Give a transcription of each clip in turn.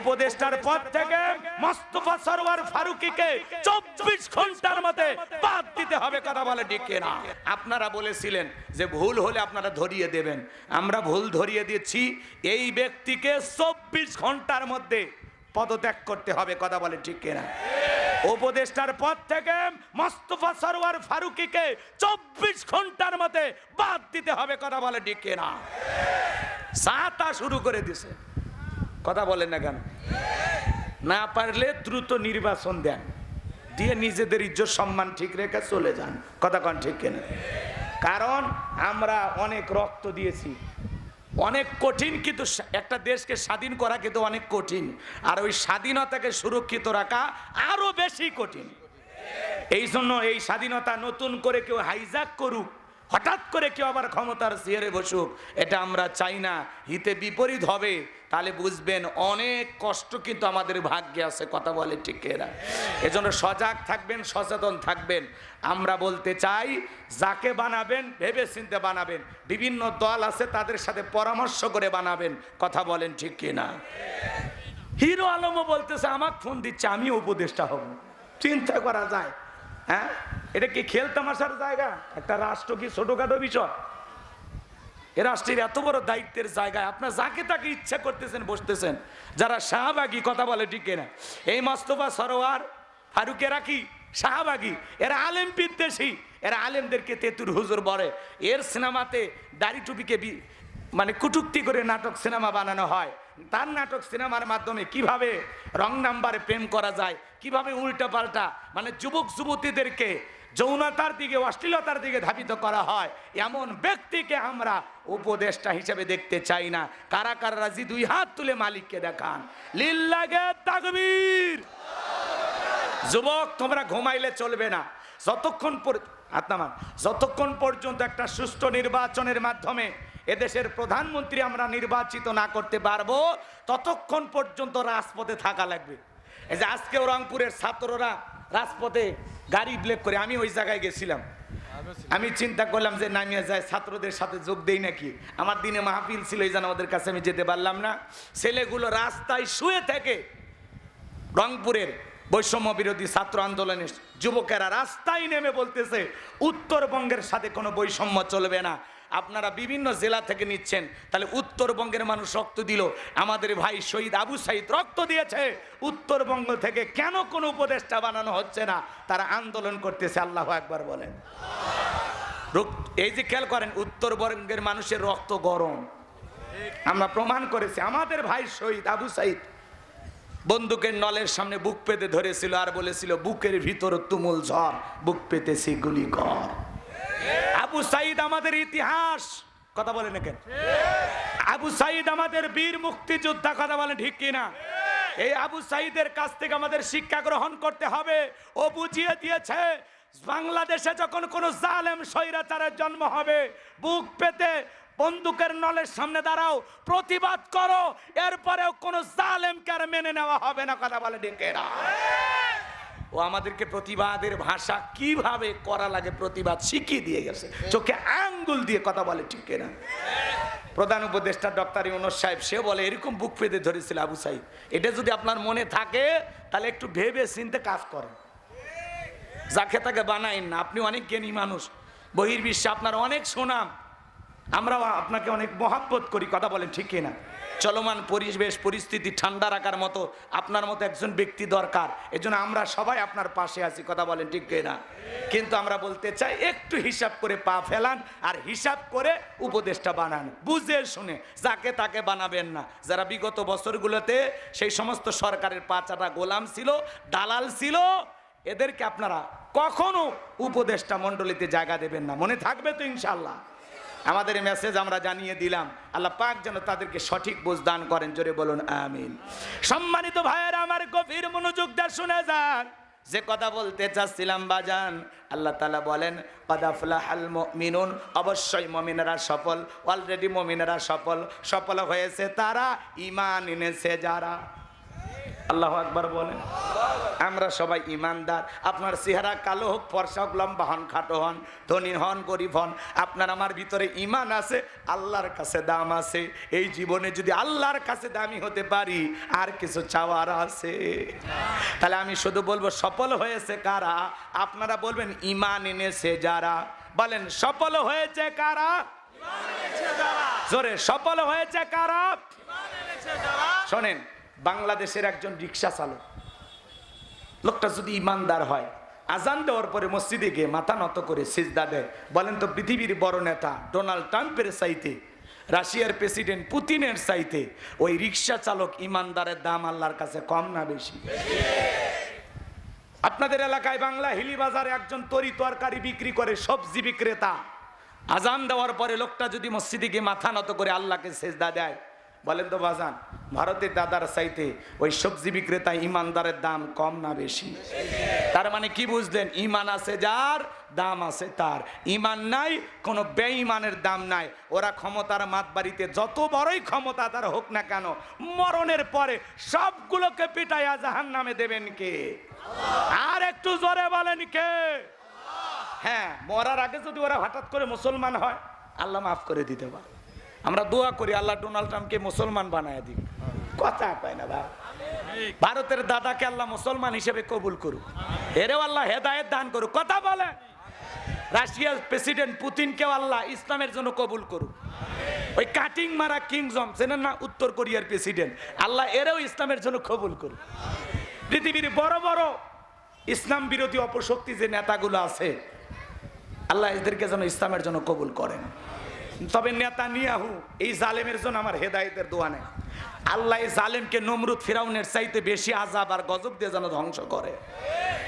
উপদেষ্টার পদ থেকে মোস্তফা সরওয়ার ফারুকিকে চব্বিশ ঘণ্টার মধ্যে বাদ দিতে হবে কথা বলে ডিকে না আপনারা বলেছিলেন যে ভুল হলে আপনারা ধরিয়ে দেবেন। আমরা ভুল ধরিয়ে দিচ্ছি। এই ব্যক্তিকে চব্বিশ ঘণ্টার মধ্যে পদত্যাগ করতে হবে কথা বলে ঠিক কিনা? উপদেষ্টার পদ থেকে মোস্তফা সরওয়ার ফারুকিকে চব্বিশ ঘণ্টার মধ্যে বাদ দিতে হবে কথা বলে ঠিক কিনা? সাতা শুরু করে দিছে। কথা বলেন না কেন? না পারলে দ্রুত নির্বাচন দেন। দিয়ে নিজেদের ইজ্জত, সম্মান ঠিক রেখে চলে যান। কথা কন ঠিক কেনা? কারণ আমরা অনেক রক্ত দিয়েছি। অনেক কঠিন কিন্তু একটা দেশকে স্বাধীন করা কিন্তু অনেক কঠিন। আর ওই স্বাধীনতাকে সুরক্ষিত রাখা আরও বেশি কঠিন। এই জন্য এই স্বাধীনতা নতুন করে কেউ হাইজাক করুক হঠাৎ করে কেউ আবার ক্ষমতার চেয়ারে বসুক, এটা আমরা চাই না, হিতে বিপরীত হবে, তাহলে বুঝবেন অনেক কষ্ট কিন্তু আমাদের ভাগ্যে আছে, কথা বলে ঠিক এরা এজন্য সজাগ থাকবেন, সচেতন থাকবেন। আমরা বলতে চাই, যাকে বানাবেন ভেবে চিনতে বানাবেন, বিভিন্ন দল আছে তাদের সাথে পরামর্শ করে বানাবেন, কথা বলেন ঠিক কিনা। হিরো আলমও বলতেছে, আমাকে ফোন দিচ্ছে আমি উপদেষ্টা হব। চিন্তা করা যায় হ্যাঁ? এটা কি খেল তামাশার জায়গা? একটা রাষ্ট্র কি ছোটখাটো বিষয়? এ রাষ্ট্রের এত বড় দায়িত্বের জায়গায় আপনার যাকে তাকে ইচ্ছা করতেছেন, বসতেছেন, যারা শাহবাগী কথা বলে ঠিক না এই মস্তফা সরোয়ার, ফারুকেরা কি শাহবাগী? এরা আলেম বিদ্বেষী। এরা আলেমদেরকে তেতুর হুজুর বলে। এর সিনেমাতে দাড়ি টুপিকে মানে কুটুক্তি করে নাটক সিনেমা বানানো হয়। তার নাটক সিনেমার মাধ্যমে কীভাবে রং নাম্বারে প্রেম করা যায়, কীভাবে উল্টা পাল্টা মানে যুবক যুবতীদেরকে যৌনতার দিকে, অশ্লীলতার দিকে ধাবিত করা হয়। এমন ব্যক্তিকে আমরা উপদেষ্টা হিসেবে দেখতে চাই না। কারা কারা রাজি? দুই হাত তুলে মালিককে দেখান। লিল্লাগে তাকবীর। যুবক, তোমরা ঘুমাইলে চলবে না। যতক্ষণ হাত যতক্ষণ পর্যন্ত একটা সুষ্ঠু নির্বাচনের মাধ্যমে এদেশের প্রধানমন্ত্রী আমরা নির্বাচিত না করতে পারব, ততক্ষণ পর্যন্ত রাজপথে থাকা লাগবে। এই যে আজকেও রংপুরের ছাত্ররা রাজপথে গাড়ি ব্লেক করে আমি ওই জায়গায় গেছিলাম। আমি চিন্তা করলাম যে নামিয়ে যায়, ছাত্রদের সাথে যোগ দেই নাকি? আমার দিনে মাহফিল ছিল, এই জন্য আমাদের কাছে আমি যেতে পারলাম না। ছেলেগুলো রাস্তায় শুয়ে থেকে। রংপুরের বৈষম্য বিরোধী ছাত্র আন্দোলনের যুবকেরা রাস্তায় নেমে বলতেছে, উত্তরবঙ্গের সাথে কোনো বৈষম্য চলবে না। আপনারা বিভিন্ন জেলা থেকে নিচ্ছেন। তাহলে উত্তরবঙ্গের মানুষ রক্ত দিল। আমাদের ভাই শহীদ আবু সাইদ রক্ত দিয়েছে। উত্তরবঙ্গ থেকে কেন কোনো উপদেষ্টা বানানো হচ্ছে না? তারা আন্দোলন করতেছে, আল্লাহ একবার বলেন। এই যে খেয়াল করেন, উত্তরবঙ্গের মানুষের রক্ত গরম। আমরা প্রমাণ করেছি, আমাদের ভাই শহীদ আবু সাইদ বন্দুকের নলের সামনে বুক পেতে ধরেছিল আর বলেছিল, বুকের ভিতর তুমুল ঝড়, বুক পেতেছি গুলি কর। আবু সাইদ আমাদের ইতিহাস। কথা বলেন কেন আবু সাইদ আমাদের বীর মুক্তিযোদ্ধা, কথা বলেন ঠিক কিনা? এই আবু সাইদের কাছ থেকে আমাদের শিক্ষা গ্রহণ করতে হবে। ও বুঝিয়ে দিয়েছে, বাংলাদেশে যখন কোন জালেম স্বৈরাচারের জন্ম হবে, বুক পেতে বন্দুকের নলের সামনে দাঁড়াও, প্রতিবাদ করো, এরপরেও কোন জালেমকে আর মেনে নেওয়া হবে না, কথা বলে ডেকেরা ও আমাদেরকে প্রতিবাদের ভাষা কীভাবে করা লাগে প্রতিবাদ শিখিয়ে দিয়ে গেছে। চোখে আঙ্গুল দিয়ে কথা বলে, ঠিক না প্রধান উপদেষ্টা ডক্টর ইউনুস সাহেব সে বলে, এরকম বুক পেতে ধরেছিল আবু সাহেব এটা যদি আপনার মনে থাকে, তাহলে একটু ভেবে চিনতে কাজ করেন। যাকে তাকে বানাইন না, আপনি অনেক জ্ঞানী মানুষ। বহির্বিশ্বে আপনার অনেক সুনাম। আমরাও আপনাকে অনেক মহাব্বত করি, কথা বলেন ঠিক না? চলমান পরিবেশ, পরিস্থিতি ঠান্ডা রাখার মতো আপনার মতো একজন ব্যক্তি দরকার। এজন্য আমরা সবাই আপনার পাশে আছি, কথা বলেন ঠিক না? কিন্তু আমরা বলতে চাই, একটু হিসাব করে পা ফেলান আর হিসাব করে উপদেশটা বানান। বুঝে শুনে, যাকে তাকে বানাবেন না। যারা বিগত বছরগুলোতে সেই সমস্ত সরকারের পাঁচাটা গোলাম ছিল, দালাল ছিল, এদেরকে আপনারা কখনো উপদেষ্টা মণ্ডলীতে জায়গা দেবেন না। মনে থাকবে তো ইনশাল্লাহ আমাদের মেসেজ আমরা জানিয়ে দিলাম। আল্লাহ পাক যেন তাদেরকে সঠিক বুঝ দান করেন। জোরে বলুন, আমিন। সম্মানিত ভাইয়েরা, আমার গভীর মনোযোগ দিয়ে শুনে যান। যে কথা বলতে চাচ্ছিলাম, বাজান, আল্লাহ তালা বলেন কদাফলাহাল মিনুন অবশ্যই মমিনেরা সফল অলরেডি মমিনেরা সফল। সফল হয়েছে তারা ইমান এনেছে যারা। আল্লাহ আকবার বলেন। আমরা সবাই ইমানদার। আপনার চেহারা কালো হোক ফর্সা হোক লম্বা হন খাটো হন ধনী হন গরিব হন আপনার আমার ভিতরে ইমান আছে আল্লাহর কাছে দাম আছে। এই জীবনে যদি আল্লাহর কাছে দামি হতে পারি আর কিছু চাওয়ার আছে। তাহলে আমি শুধু বলব সফল হয়েছে কারা? আপনারা বলবেন ইমান এনেছে যারা। বলেন সফল হয়েছে কারা? জোরে সফল হয়েছে কারা? শোনেন বাংলাদেশের একজন রিক্সা চালক। লোকটা যদি ইমানদার হয়, আজান দেওয়ার পরে মসজিদে গিয়ে মাথা নত করে সিজদা দেয়। বলেন তো পৃথিবীর বড় নেতা ডোনাল্ড ট্রাম্পের চাইতে, রাশিয়ার প্রেসিডেন্ট পুতিনের চাইতে, ওই রিক্সা চালক ইমানদারের দাম আল্লাহর কাছে কম না বেশি? আপনাদের এলাকায় বাংলা হিলি বাজারে একজন তরি তরকারি বিক্রি করে সবজি বিক্রেতা। আজান দেওয়ার পরে লোকটা যদি মসজিদে গিয়ে মাথা নত করে আল্লাহকে সেজদা দেয়, বলেন তো বাজান ভারতের দাদার চাইতে ওই সবজি বিক্রেতা ইমানদারের দাম কম না বেশি। তার মানে কি বুঝলেন? ইমান আছে যার, দাম আছে তার। ইমান নাই, কোনো বেঈমানের দাম নাই। ওরা ক্ষমতার মাত বাড়িতে যত বড়ই ক্ষমতা তার হোক না কেন, মরণের পরে সবগুলোকে পিটাইয়া জাহান নামে দেবেন কে? আর একটু জোরে বলেন কে? হ্যাঁ মরার আগে যদি ওরা হঠাৎ করে মুসলমান হয়, আল্লাহ মাফ করে দিতে পারে। আমরা দোয়া করি আল্লাহ ডোনাল্ড ট্রাম্পকে মুসলমান বানায় দিক। কথা পায় না ভাই। ভারতের দাদাকে আল্লাহ মুসলমান হিসেবে কবুল করুক। এরেও আল্লাহ হেদায়েত দান করুক। কথা বলে। রাশিয়ার প্রেসিডেন্ট পুতিনকেও আল্লাহ ইসলামের জন্য কবুল করুক। ওই কাটিং মারা কিংজম চেনেন না? উত্তর কোরিয়ার প্রেসিডেন্ট। আল্লাহ এরেও ইসলামের জন্য কবুল করুক। পৃথিবীর বড় বড় ইসলাম বিরোধী অপশক্তি যে নেতাগুলো আছে, আল্লাহ এদেরকে যেন ইসলামের জন্য কবুল করেন। তবে নেতা নিয়াহু এই জালেমের জন্য আমার হেদায়েতের দোয়া নেই। আল্লাহ এই জালেমকে নমরুদ ফিরাউনের চাইতে বেশি আজাব আর গজব দিয়ে যেন ধ্বংস করে।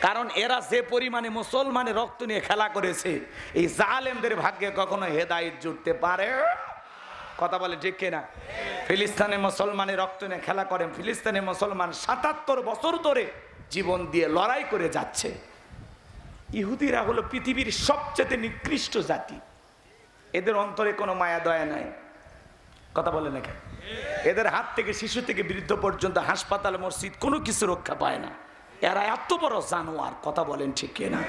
কারণ এরা যে পরিমাণে মুসলমানে রক্ত নিয়ে খেলা করেছে, এই জালেমদের ভাগ্যে কখনো হেদায়েত জুটতে পারে। কথা বলে ঠিক কিনা? ফিলিস্তানে মুসলমানের রক্ত নিয়ে খেলা করেন, ফিলিস্তানে মুসলমান সাতাত্তর বছর ধরে জীবন দিয়ে লড়াই করে যাচ্ছে। ইহুদিরা হলো পৃথিবীর সবচেয়ে নিকৃষ্ট জাতি। এদের অন্তরে কোনো মায়া, দয়া নাই। কথা বলে নাকি এদের হাত থেকে, শিশু থেকে বৃদ্ধ পর্যন্ত হাসপাতাল, মসজিদ কোনো কিছু রক্ষা পায় না। এরা এত বড় জানোয়ার, কথা বলেন ঠিক কিনা?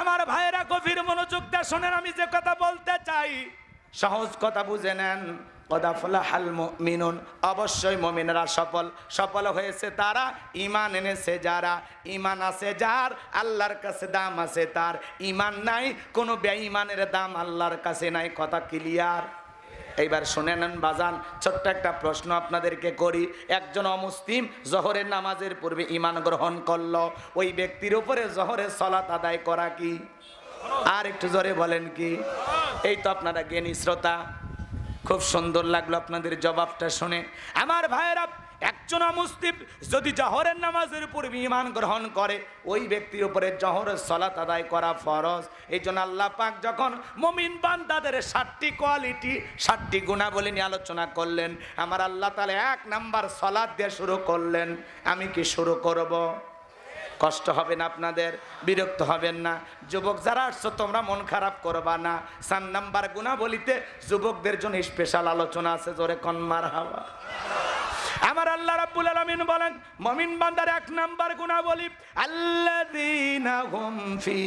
আমার ভাইয়েরা গভীর মনোযোগ দিয়ে শোনেন, আমি যে কথা বলতে চাই, সহজ কথা বুঝে নেন। মিনুন অবশ্যই মমিনরা সফল। সফল হয়েছে তারা ইমান এনেছে যারা। ইমান আছে যার, আল্লাহর কাছে দাম আছে তার। ইমান নাই, কোনো বেঈমানের দাম আল্লাহর কাছে নাই। কথা ক্লিয়ার? এইবার শুনে নেন বাজান, ছোট্ট একটা প্রশ্ন আপনাদেরকে করি। একজন অমুসলিম জহরের নামাজের পূর্বে ইমান গ্রহণ করল। ওই ব্যক্তির উপরে জহরের সলাত আদায় করা কি? আর একটু জোরে বলেন কি? এই তো আপনারা জ্ঞানী শ্রোতা। খুব সুন্দর লাগল আপনাদের জবাবটা শুনে। আমার ভাইয়েরা, একজন মুসলিম যদি জহরের নামাজের উপর ইমান গ্রহণ করে, ওই ব্যক্তির উপরে জহরের সলাত আদায় করা ফরজ। এই জন্য আল্লাহ পাক যখন মমিন বান্দাদের ষাটটি কোয়ালিটি ষাটটি গুণাবলী নিয়ে আলোচনা করলেন, আমার আল্লাহ তাহলে এক নাম্বার সলাদ দিয়ে শুরু করলেন। আমি কি শুরু করব? কষ্ট হবে না আপনাদের, বিরক্ত হবেন না। যুবক যারা আসছো, তোমরা মন খারাপ করবা না। সান নাম্বার গুণা বলিতে যুবকদের জন্য স্পেশাল আলোচনা আছে, জোরে কনমার হাওয়া। আমার আল্লাহ রাব্বুল আলামিন বলেন, মুমিন বান্দার এক নাম্বার গুণা বলি আল্লাযীনা হুম ফি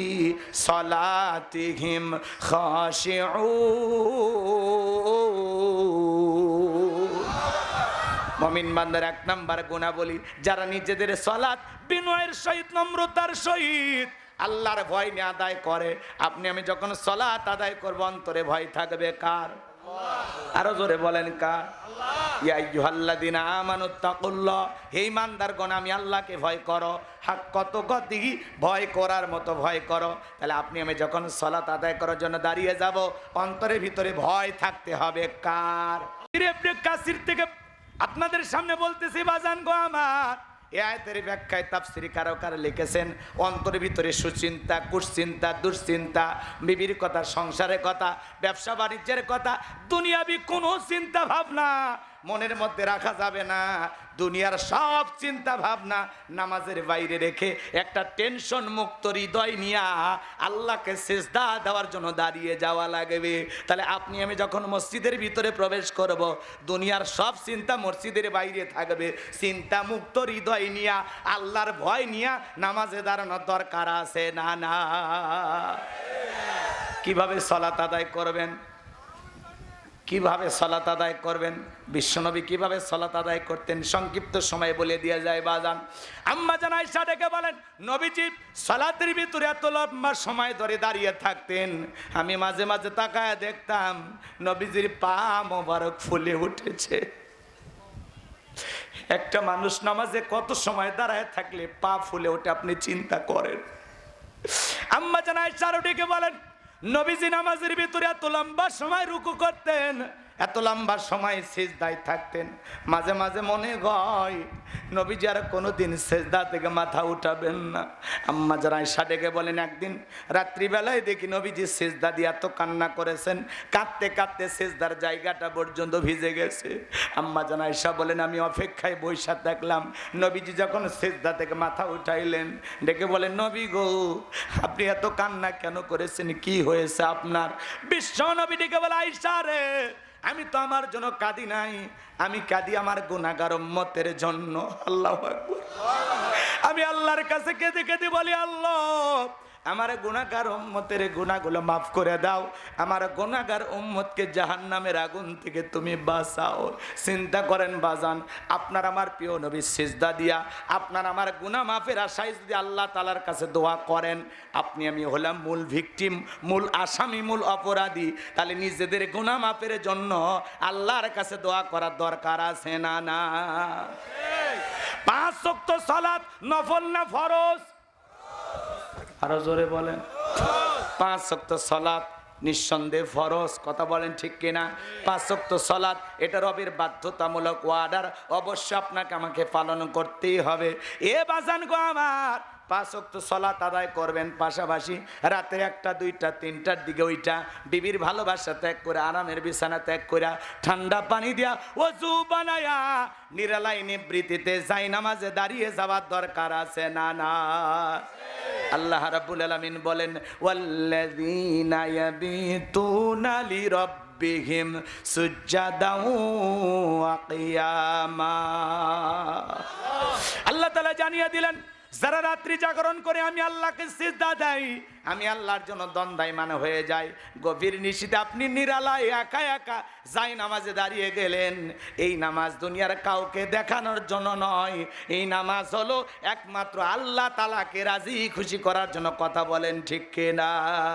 সালাতিহিম খাশিউন। মমিন বান্দার এক নাম্বার গুণা বলি যারা নিজেদের সলাৎ বিনয়ের সহিত, নম্রতার সহিত আল্লাহর ভয় নিয়ে আদায় করে। আপনি, আমি যখন সলাৎ আদায় করব, অন্তরে ভয় থাকবে কার? আরও জোরে বলেন কার? হে ইমানদারগণ আমি আল্লাহকে ভয় করো। হাক কত গতি ভয় করার মতো ভয় করো। তাহলে আপনি, আমি যখন সলাত আদায় করার জন্য দাঁড়িয়ে যাব, অন্তরের ভিতরে ভয় থাকতে হবে কার? কাসির থেকে আপনাদের সামনে বলতেছি, বাজান গো আমার। এ আয়তের ব্যাখ্যায় তাফসিরি কারও কারও লিখেছেন অন্তর ভিতরে সুচিন্তা, কুশ্চিন্তা, দুশ্চিন্তা, বিবির কথা, সংসারের কথা ব্যবসা বাণিজ্যের কথা, দুনিয়াবি কোনো চিন্তা ভাবনা মনের মধ্যে রাখা যাবে না। দুনিয়ার সব চিন্তা ভাবনা নামাজের বাইরে রেখে একটা টেনশন মুক্ত হৃদয় নিয়া আল্লাহকে সেজদা দেওয়ার জন্য দাঁড়িয়ে যাওয়া লাগবে। তাহলে আপনি, আমি যখন মসজিদের ভিতরে প্রবেশ করব, দুনিয়ার সব চিন্তা মসজিদের বাইরে থাকবে। চিন্তা মুক্ত হৃদয় নিয়া, আল্লাহর ভয় নিয়া নামাজে দাঁড়ানোর দরকার আছে না না? কীভাবে সলাত আদায় করবেন? কীভাবে সলাত আদায় করবেন? বিশ্বনবী কীভাবে সলাত আদায় করতেন? সংক্ষিপ্ত সময় বলে দিয়ে যায় বাজান। আম্মা জান আয়েশা ডেকে বলেন, নবীজি, সলাতের ভিতরে এত লম্বা সময় ধরে দাঁড়িয়ে থাকতেন। আমি মাঝে মাঝে তাকায় দেখতাম, নবীজির পা মোবারক ফুলে উঠেছে। একটা মানুষ নামাজে কত সময় দাঁড়ায় থাকলে পা ফুলে ওঠে, আপনি চিন্তা করেন। আম্মা জান আয়েশা ডেকে বলেন নবীজি নামাজের ভিতরে এত লম্বা সময় রুকু করতেন এত লম্বা সময় সেজদায় থাকতেন। মাঝে মাঝে মনে হয়, নবীজি আর কোনোদিন সেজদা থেকে মাথা উঠাবেন না। আম্মা যারা আয়সা ডেকে বলেন, একদিন রাত্রিবেলায় দেখি নবীজি সেজদা দিয়ে এত কান্না করেছেন। কাঁদতে কাঁদতে সেজদার জায়গাটা পর্যন্ত ভিজে গেছে। আম্মা জান আয়সা বলেন, আমি অপেক্ষায় বৈশা দেখলাম। নবীজি যখন সেজদা থেকে মাথা উঠাইলেন, ডেকে বলেন, নবী গো, আপনি এত কান্না কেন করেছেন? কি হয়েছে আপনার? বিশ্ব নবী ডেকে বলে আয়সা রে আমি তো আমার জন্য কাঁদি নাই আমি কাঁদি আমার গুণাগার মতের জন্য আল্লাহ। আমি আল্লাহর কাছে কেঁদে কেঁদে বলি, আল্লাহ আমার গুণাগার উম্মতের গুণাগুলো মাফ করে দাও। আমার গুণাগার উম্মতকে জাহান নামের আগুন থেকে তুমি বাঁচাও। চিন্তা করেন বাজান আপনার আমার প্রিয় নবী সিজদা দিয়া আপনার আমার গুণা মাফের আশায় যদি আল্লাহ তালার কাছে দোয়া করেন আপনি আমি হলাম মূল ভিকটিম মূল আসামি মূল অপরাধী। তাহলে নিজেদের গুণা মাফের জন্য আল্লাহর কাছে দোয়া করার দরকার আছে না না? পাঁচ শক্ত সালাত নফল না ফরজ? আরও জোরে বলেন। পাঁচ শক্ত সলাৎ নিঃসন্দেহে ফরজ, কথা বলেন ঠিক কিনা? পাঁচ শক্ত সলাৎ, এটা রবের বাধ্যতামূলক ওয়ার্ডার অবশ্য আপনাকে আমাকে পালন করতেই হবে। এ বাজান গো আমার, পাঁচ অক্ত সলাত আদায় করবেন পাশাপাশি রাতে একটা, দুইটা, তিনটার দিকে ওইটা, বিবির ভালোবাসা ত্যাগ করে, আরামের বিছানা ত্যাগ করে, ঠান্ডা পানি দিয়া ওজু বানায়া নিরালাই নিবৃত্তিতে যাই, নামাজে দাঁড়িয়ে যাওয়ার দরকার আছে না না? আল্লাহ রাব্বুল আলামিন বলেন ওয়াল্লাযীনা ইয়াবিতুনা লিরাব্বিহিম সুজ্জাদাও ওয়া কিয়ামা। আল্লাহ তাআলা জানিয়ে দিলেন যারা রাত্রি জাগরণ করে আমি আল্লাহকে সিদ্ধা দেয় আমি আল্লাহর জন্য দ্বন্দ্বাই মানে হয়ে যাই। গভীর নিশীতে আপনি নিরালায় একা একা যাই নামাজে দাঁড়িয়ে গেলেন। এই নামাজ দুনিয়ার কাউকে দেখানোর জন্য নয়। এই নামাজ হলো একমাত্র আল্লাহ তালাকে রাজি খুশি করার জন্য কথা বলেন ঠিক কিনা?